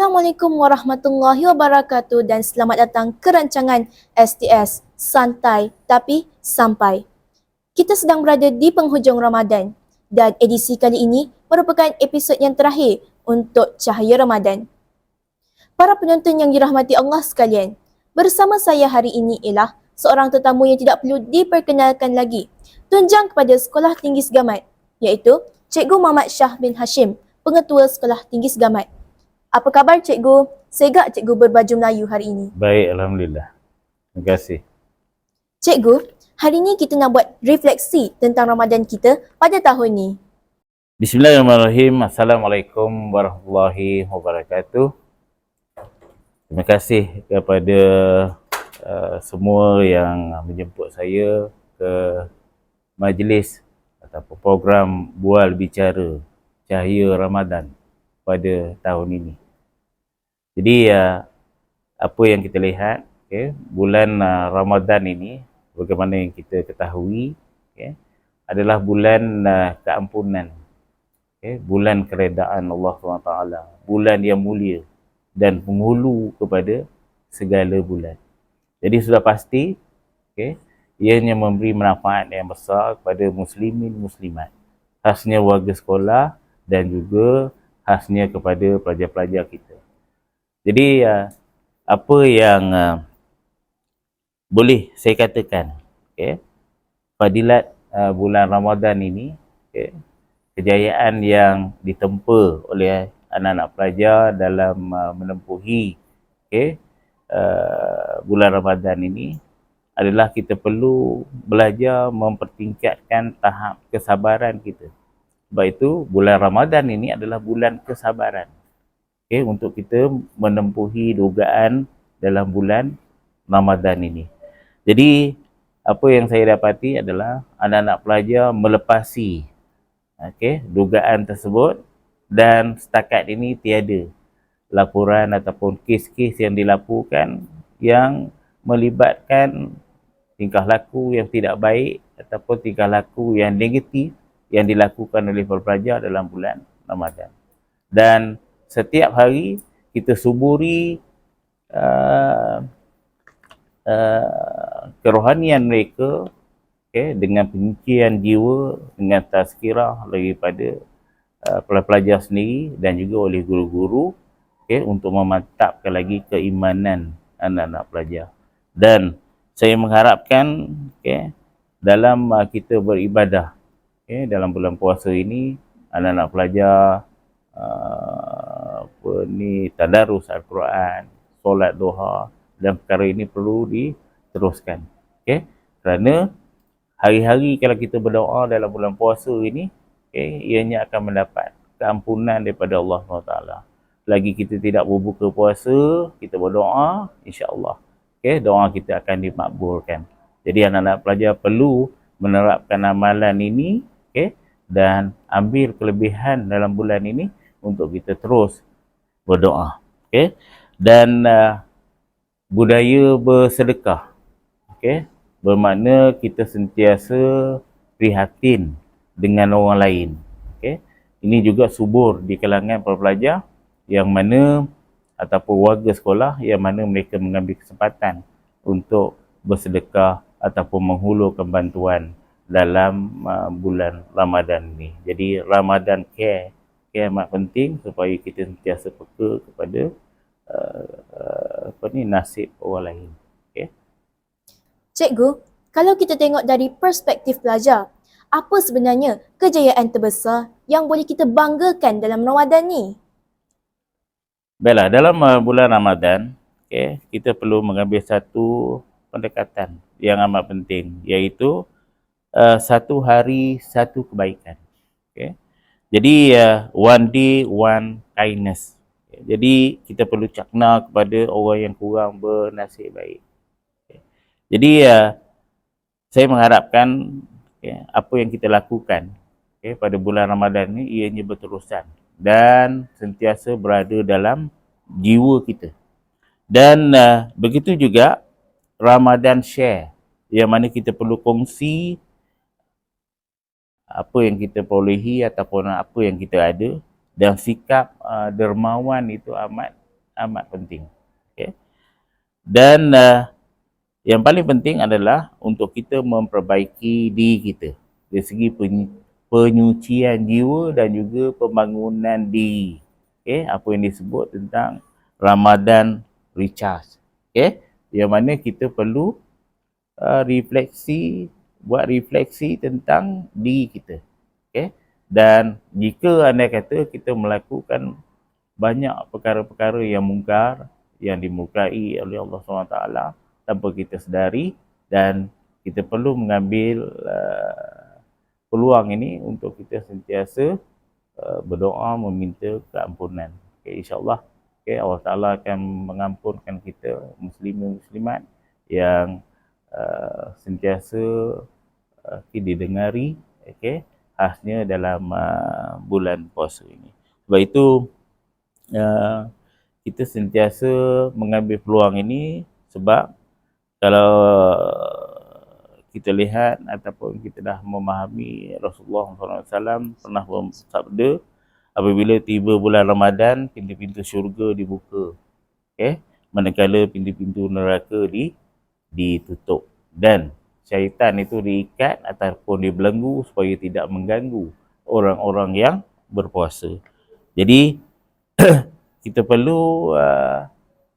Assalamualaikum warahmatullahi wabarakatuh dan selamat datang ke rancangan STS Santai Tapi Sampai. Kita sedang berada di penghujung Ramadan dan edisi kali ini merupakan episod yang terakhir untuk Cahaya Ramadan. Para penonton yang dirahmati Allah sekalian, bersama saya hari ini ialah seorang tetamu yang tidak perlu diperkenalkan lagi. Tunjang kepada Sekolah Tinggi Segamat iaitu Cikgu Muhammad Shah bin Hashim, Pengetua Sekolah Tinggi Segamat. Apa khabar cikgu? Segak cikgu berbaju Melayu hari ini. Baik, Alhamdulillah. Terima kasih. Cikgu, hari ini kita nak buat refleksi tentang Ramadan kita pada tahun ni. Bismillahirrahmanirrahim. Assalamualaikum warahmatullahi wabarakatuh. Terima kasih kepada uh, semua yang menjemput saya ke majlis ataupun program Bual Bicara Cahaya Ramadan pada tahun ini. Jadi uh, apa yang kita lihat, okay, bulan uh, Ramadan ini, bagaimana yang kita ketahui, okay, adalah bulan uh, keampunan, okay, bulan keredaan Allah SWT, bulan yang mulia dan penghulu kepada segala bulan. Jadi sudah pasti, okay, ianya memberi manfaat yang besar kepada muslimin muslimat, khasnya warga sekolah dan juga khasnya kepada pelajar-pelajar kita. Jadi uh, apa yang uh, boleh saya katakan, okay, fadilat uh, bulan Ramadan ini, okay, kejayaan yang ditempa oleh anak-anak pelajar dalam uh, menempuhi okay, uh, bulan Ramadan ini adalah kita perlu belajar mempertingkatkan tahap kesabaran kita. Sebab itu bulan Ramadan ini adalah bulan kesabaran okay, untuk kita menempuhi dugaan dalam bulan Ramadan ini. Jadi apa yang saya dapati adalah anak-anak pelajar melepasi okay, dugaan tersebut dan setakat ini tiada laporan ataupun kes-kes yang dilaporkan yang melibatkan tingkah laku yang tidak baik ataupun tingkah laku yang negatif yang dilakukan oleh pelajar dalam bulan Ramadan. Dan setiap hari kita suburi uh, uh, kerohanian mereka okay, dengan penyucian jiwa dengan tazkirah daripada uh, pelajar sendiri dan juga oleh guru-guru okay, untuk memantapkan lagi keimanan anak-anak pelajar dan saya mengharapkan okay, dalam uh, kita beribadah okay, dalam bulan puasa ini anak-anak pelajar uh, apa ni tadarus al-Quran, solat duha dan perkara ini perlu diteruskan. Okey. Kerana hari-hari kalau kita berdoa dalam bulan puasa ini, okey, ianya akan mendapat keampunan daripada Allah SWT. Lagi kita tidak berbuka puasa, kita berdoa, insya-Allah. Okey, doa kita akan dimakbulkan. Jadi anak-anak pelajar perlu menerapkan amalan ini, okey, dan ambil kelebihan dalam bulan ini untuk kita terus berdoa. Okay? Dan uh, budaya bersedekah. Okay? Bermakna kita sentiasa prihatin dengan orang lain. Okay? Ini juga subur di kalangan para pelajar yang mana ataupun warga sekolah yang mana mereka mengambil kesempatan untuk bersedekah ataupun menghulurkan bantuan dalam uh, bulan Ramadan ini. Jadi Ramadan Care okay, amat penting supaya kita sentiasa peka kepada uh, uh, apa ni nasib orang lain. Okay. Cikgu, kalau kita tengok dari perspektif pelajar, apa sebenarnya kejayaan terbesar yang boleh kita banggakan dalam Ramadan ni? Baiklah, dalam uh, bulan Ramadan, okay, kita perlu mengambil satu pendekatan yang amat penting iaitu uh, satu hari satu kebaikan. Okay. Jadi uh, one day one kindness. Jadi kita perlu cakna kepada orang yang kurang bernasib baik. Jadi uh, saya mengharapkan okay, apa yang kita lakukan okay, pada bulan Ramadan ini ianya berterusan dan sentiasa berada dalam jiwa kita. Dan uh, begitu juga Ramadan share yang mana kita perlu kongsi apa yang kita perolehi ataupun apa yang kita ada dan sikap uh, dermawan itu amat amat penting. Okay. Dan uh, yang paling penting adalah untuk kita memperbaiki diri kita dari segi peny- penyucian jiwa dan juga pembangunan diri. Okay. Apa yang disebut tentang Ramadan recharge. Okay. Yang mana kita perlu uh, refleksi, buat refleksi tentang diri kita. Okay. Dan jika anda kata kita melakukan banyak perkara-perkara yang mungkar, yang dimurkai oleh Allah SWT tanpa kita sedari dan kita perlu mengambil uh, peluang ini untuk kita sentiasa uh, berdoa meminta keampunan. Okay, InsyaAllah okay, Allah Ta'ala akan mengampunkan kita muslimin muslimat yang uh, sentiasa uh, didengari okay, khasnya dalam uh, bulan puasa ini. Sebab itu uh, kita sentiasa mengambil peluang ini sebab kalau kita lihat ataupun kita dah memahami Rasulullah SAW pernah bersabda apabila tiba bulan Ramadan pintu-pintu syurga dibuka okay? manakala pintu-pintu neraka di ditutup. Dan syaitan itu diikat ataupun dibelenggu supaya tidak mengganggu orang-orang yang berpuasa. Jadi kita perlu uh,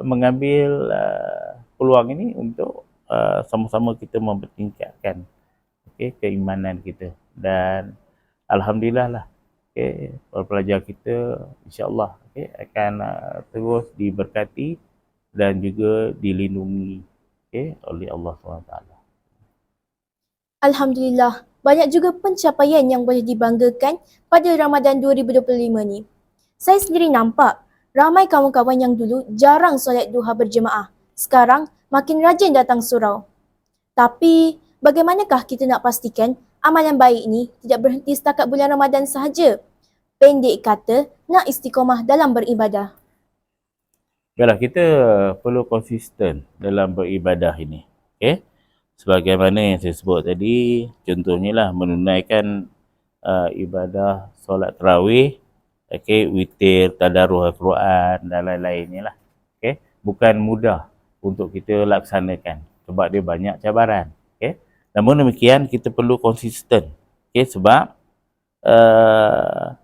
mengambil uh, peluang ini untuk uh, sama-sama kita mempertingkatkan okay, keimanan kita. Dan alhamdulillah lah okay, para pelajar kita insyaallah okay, akan uh, terus diberkati dan juga dilindungi okay, oleh Allah SWT. Alhamdulillah, banyak juga pencapaian yang boleh dibanggakan pada Ramadan 2025 ni. Saya sendiri nampak ramai kawan-kawan yang dulu jarang solat duha berjemaah. Sekarang makin rajin datang surau. Tapi bagaimanakah kita nak pastikan amalan baik ini tidak berhenti setakat bulan Ramadan sahaja? Pendek kata, nak istiqomah dalam beribadah. Yalah, kita perlu konsisten dalam beribadah ini. Okay? Sebagaimana yang saya sebut tadi, contohnya lah menunaikan uh, ibadah solat tarawih, okay, witir, tadaruh Al-Quran dan lain-lainnya lah. Okay? Bukan mudah untuk kita laksanakan sebab dia banyak cabaran. Okay? Namun demikian, kita perlu konsisten. Okay? Sebab uh,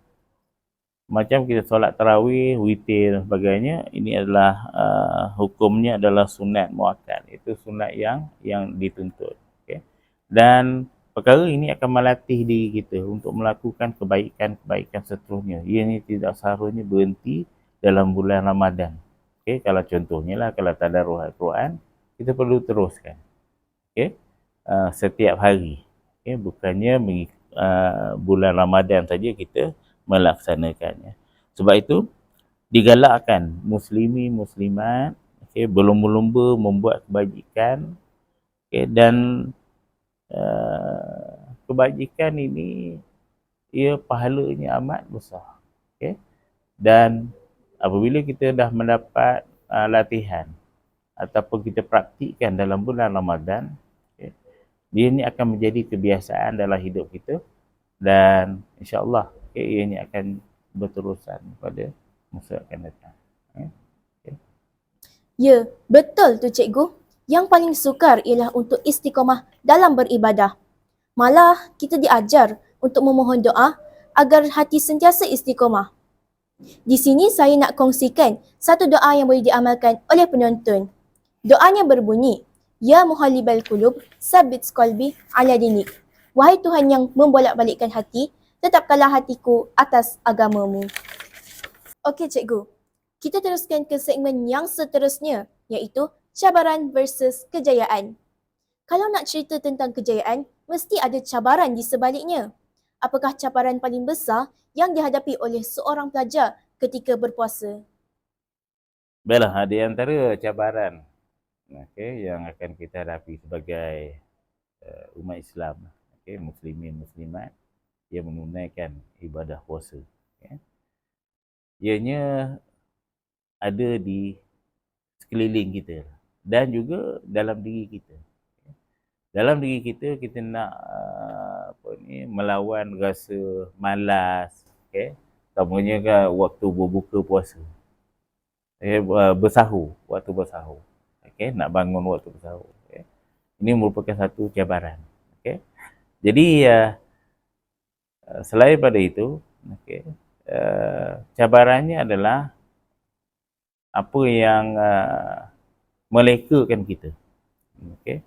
macam kita solat tarawih, witir dan sebagainya, ini adalah uh, hukumnya adalah sunat muakkad. Itu sunat yang yang dituntut. Okay? Dan perkara ini akan melatih diri kita untuk melakukan kebaikan-kebaikan seterusnya. Ia ini tidak seharusnya berhenti dalam bulan Ramadan. Okay? Kalau contohnya lah, kalau tadarus Al-Quran, kita perlu teruskan. Okay? Uh, setiap hari. Okay? Bukannya uh, bulan Ramadan saja kita melaksanakannya. Sebab itu digalakkan muslimi muslimat okay, berlumba-lumba membuat kebajikan okay, dan uh, kebajikan ini ia pahalanya amat besar. Okay. Dan apabila kita dah mendapat uh, latihan ataupun kita praktikkan dalam bulan Ramadan, dia ini akan menjadi kebiasaan dalam hidup kita dan insya-Allah okay, ianya akan berterusan pada masa akan datang. Okay. Okay. Ya, betul tu cikgu. Yang paling sukar ialah untuk istiqomah dalam beribadah. Malah kita diajar untuk memohon doa agar hati sentiasa istiqomah. Di sini saya nak kongsikan satu doa yang boleh diamalkan oleh penonton. Doanya berbunyi, Ya muhallibal kulub, sabit qalbi ala dinik. Wahai Tuhan yang membolak-balikkan hati, tetapkanlah hatiku atas agamamu. Okey cikgu, kita teruskan ke segmen yang seterusnya iaitu cabaran versus kejayaan. Kalau nak cerita tentang kejayaan, mesti ada cabaran di sebaliknya. Apakah cabaran paling besar yang dihadapi oleh seorang pelajar ketika berpuasa? Baiklah, ada antara cabaran okay, yang akan kita hadapi sebagai uh, umat Islam, okay, muslimin muslimat yang menunaikan ibadah puasa. Ya. Ianya ada di sekeliling kita dan juga dalam diri kita. Ya. Dalam diri kita kita nak uh, apa ni melawan rasa malas, okey. Terutamanya kan waktu berbuka puasa. okay, bersahur, waktu bersahur. Okay, nak bangun waktu bersahur. Okay. Ini merupakan satu cabaran. Okay. Jadi uh, selain pada itu, okay, uh, cabarannya adalah apa yang uh, melekakan kita. Okay.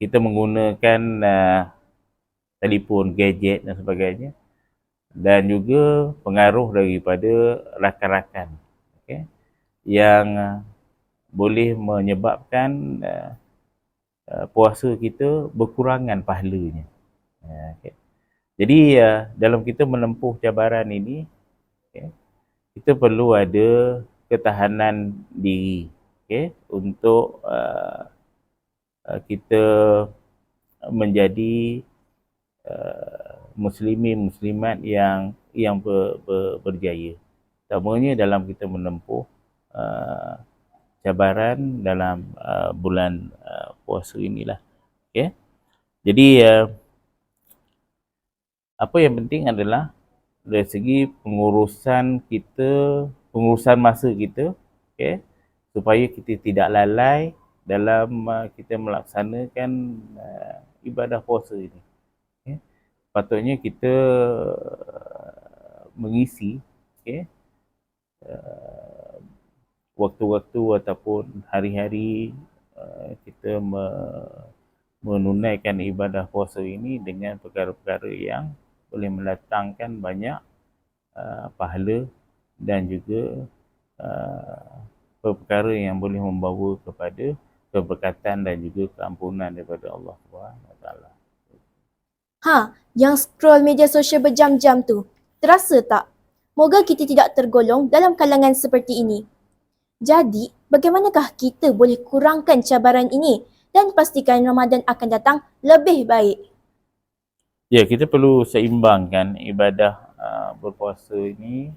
Kita menggunakan uh, telefon, gadget dan sebagainya dan juga pengaruh daripada rakan-rakan okay, yang boleh menyebabkan uh, uh, puasa kita berkurangan pahalanya. Okay. Jadi uh, dalam kita menempuh cabaran ini, okay, kita perlu ada ketahanan diri okay, untuk uh, uh, kita menjadi uh, muslimin muslimat yang yang ber, ber, berjaya. Terutamanya dalam kita menempuh uh, cabaran dalam uh, bulan uh, puasa inilah. Okay. Jadi uh, apa yang penting adalah dari segi pengurusan kita, pengurusan masa kita, okay, supaya kita tidak lalai dalam uh, kita melaksanakan uh, ibadah puasa ini. Okay. Patutnya kita uh, mengisi okay, uh, waktu-waktu ataupun hari-hari uh, kita me- menunaikan ibadah puasa ini dengan perkara-perkara yang boleh mendatangkan banyak uh, pahala dan juga uh, perkara yang boleh membawa kepada keberkatan dan juga keampunan daripada Allah Taala. Ha, yang scroll media sosial berjam-jam tu, terasa tak? Moga kita tidak tergolong dalam kalangan seperti ini. Jadi, bagaimanakah kita boleh kurangkan cabaran ini dan pastikan Ramadan akan datang lebih baik? Ya, kita perlu seimbangkan ibadah uh, berpuasa ini,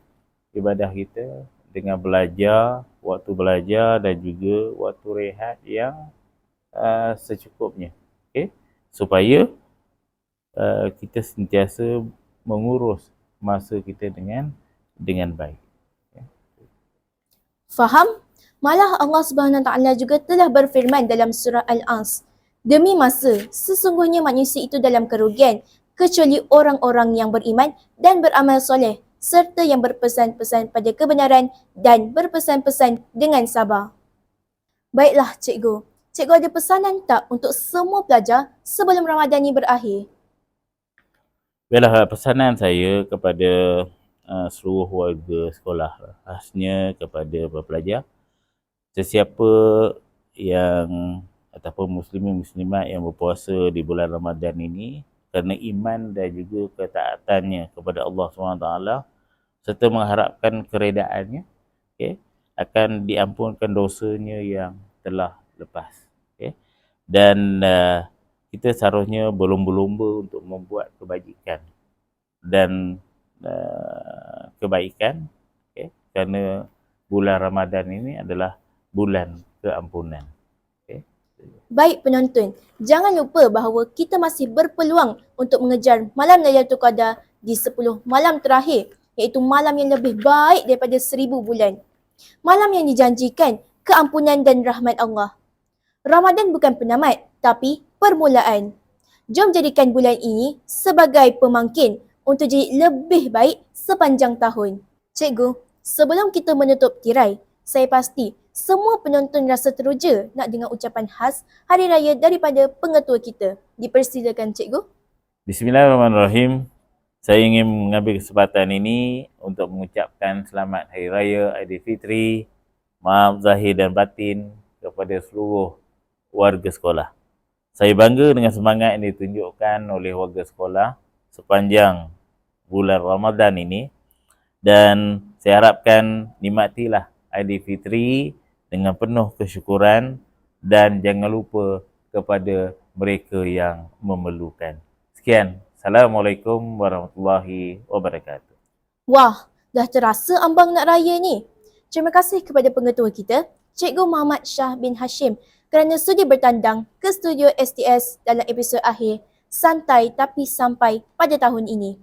ibadah kita dengan belajar, waktu belajar dan juga waktu rehat yang uh, secukupnya. Okay? Supaya uh, kita sentiasa mengurus masa kita dengan dengan baik. Faham? Malah Allah Subhanahu Wa Taala juga telah berfirman dalam surah Al-Ans, Demi masa, sesungguhnya manusia itu dalam kerugian, kecuali orang-orang yang beriman dan beramal soleh, serta yang berpesan-pesan pada kebenaran dan berpesan-pesan dengan sabar. Baiklah cikgu, cikgu ada pesanan tak untuk semua pelajar sebelum Ramadan ini berakhir? Baiklah, pesanan saya kepada uh, seluruh warga sekolah, khasnya kepada pelajar, sesiapa yang ataupun muslimin muslimat yang berpuasa di bulan Ramadan ini kerana iman dan juga ketaatannya kepada Allah SWT serta mengharapkan keredaannya okay, akan diampunkan dosanya yang telah lepas okay. dan uh, kita seharusnya berlomba-lomba untuk membuat kebajikan dan uh, kebaikan okay, kerana bulan Ramadan ini adalah bulan keampunan Baik penonton, jangan lupa bahawa kita masih berpeluang untuk mengejar malam Lailatul Qadar di 10 malam terakhir iaitu malam yang lebih baik daripada seribu bulan. Malam yang dijanjikan keampunan dan rahmat Allah. Ramadan bukan penamat tapi permulaan. Jom jadikan bulan ini sebagai pemangkin untuk jadi lebih baik sepanjang tahun. Cikgu, sebelum kita menutup tirai, saya pasti semua penonton rasa teruja nak dengar ucapan khas Hari Raya daripada pengetua kita. Dipersilakan cikgu. Bismillahirrahmanirrahim. Saya ingin mengambil kesempatan ini untuk mengucapkan selamat Hari Raya Aidilfitri, maaf zahir dan batin kepada seluruh warga sekolah. Saya bangga dengan semangat yang ditunjukkan oleh warga sekolah sepanjang bulan Ramadan ini dan saya harapkan nikmatilah Aidilfitri dengan penuh kesyukuran dan jangan lupa kepada mereka yang memerlukan. Sekian. Assalamualaikum warahmatullahi wabarakatuh. Wah, dah terasa ambang nak raya ni. Terima kasih kepada pengetua kita, Cikgu Muhammad Shah bin Hashim kerana sudi bertandang ke studio STS dalam episod akhir Santai Tapi Sampai pada tahun ini.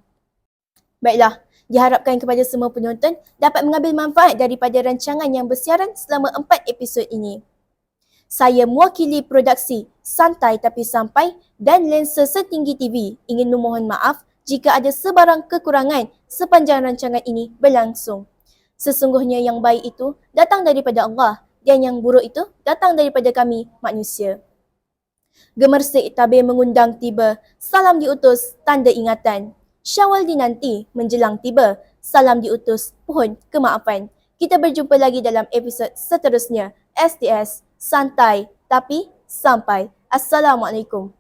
Baiklah, Diharapkan kepada semua penonton dapat mengambil manfaat daripada rancangan yang bersiaran selama empat episod ini. Saya mewakili produksi Santai Tapi Sampai dan Lensa Setinggi TV ingin memohon maaf jika ada sebarang kekurangan sepanjang rancangan ini berlangsung. Sesungguhnya yang baik itu datang daripada Allah dan yang buruk itu datang daripada kami manusia. Gemersik tabir mengundang tiba, salam diutus tanda ingatan. Syawal dinanti menjelang tiba, salam diutus pohon kemaafan. Kita berjumpa lagi dalam episod seterusnya. STS, santai tapi sampai. Assalamualaikum.